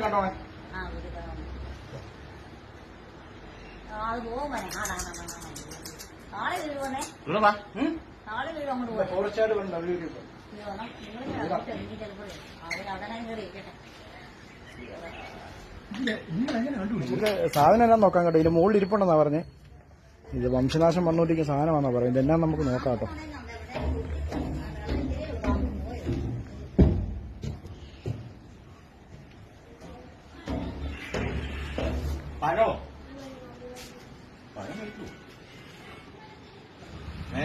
കണ്ടോണേ വേണ്ട സാധനം എന്നാ നോക്കാൻ കേട്ടോ. ഇതിന്റെ മുകളിൽ ഇരിപ്പുണ്ടെന്നാ പറഞ്ഞേ. ഇത് വംശനാശം വന്നുകൊണ്ടിരിക്കുന്ന സാധനമാണെന്നാ പറയുന്നത്. എന്നാ നമുക്ക് നോക്കാം കേട്ടോ. പഴോ പഴം കഴിക്കൂ ഏ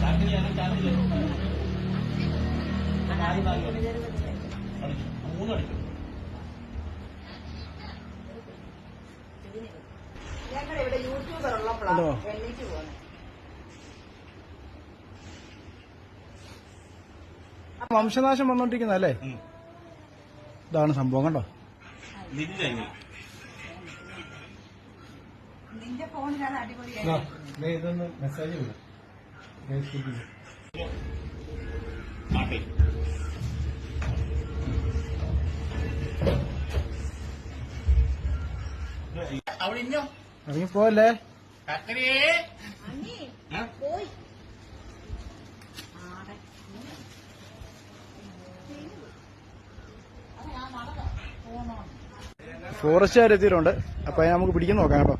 ചാക്കിന് ചാക്കില്ലേ മൂന്ന് അടിക്കും ഇവിടെ യൂട്യൂബർ? ഉള്ളപ്പോഴാണ് എണ്ണീറ്റ് പോകുന്നത് വംശനാശം വന്നോണ്ടിരിക്കുന്നല്ലേ ഇതാണ് സംഭവം കണ്ടോ? നിന്റെ ഇനി. നിന്റെ ഫോണിലാണ് അടിപൊളിയായി ഇതൊന്ന് മെസ്സേജ് വിടും ഫേസ്ബുക്കിൽ ആട്ടെ. അവിടെ ഇഞ്ഞോ ഇറങ്ങിപ്പോവല്ലേ? കക്കരേ ഫോറസ്റ്റുകാർ എത്തിയിട്ടുണ്ട്. അപ്പൊ അതിനെ നമുക്ക് പിടിക്കാൻ നോക്കാം കേട്ടോ.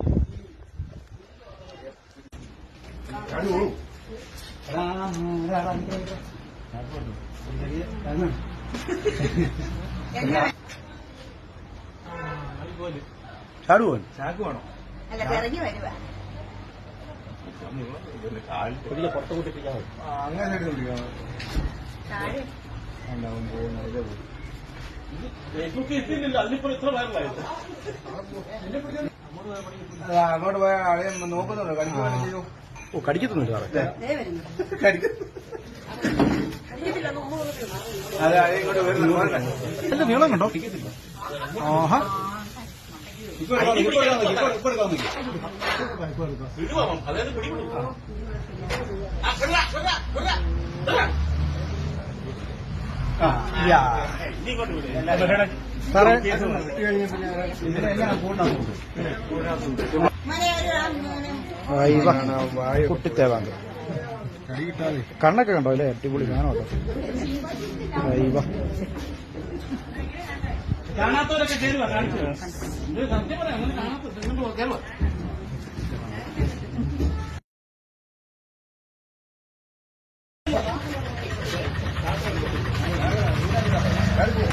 ചാക്ക് വേണം? അങ്ങനെ ഫേസ്ബുക്കിൽ എത്തിയില്ല അതിനിപ്പോൾ ഇത്ര വൈറലായത് അങ്ങോട്ട് പോയ ആളെ നോക്കുന്നുണ്ട്? കടിക്കുന്നു ഓ കടിക്കത്തൊന്നുമില്ല സാറേ. എന്റെ നീളം കണ്ടോ? ആഹാ. ഇപ്പൊ എടുക്കാം, ഇപ്പൊ എടുക്കാം, ഇപ്പൊ ഇപ്പൊ എടുക്കാം നോക്കി. വിടുവാ അതായത് പിടിവിടും ആ, കുട്ടിത്തേവാങ്ക കടി കണ്ണൊക്കെ കണ്ടോ? അല്ലേ? അടിപൊളി കാണോ കാണാത്തവരൊക്കെ കയറുക കാണിച്ചു സത്യം പറയാം അങ്ങനെ കാണാത്ത Okay.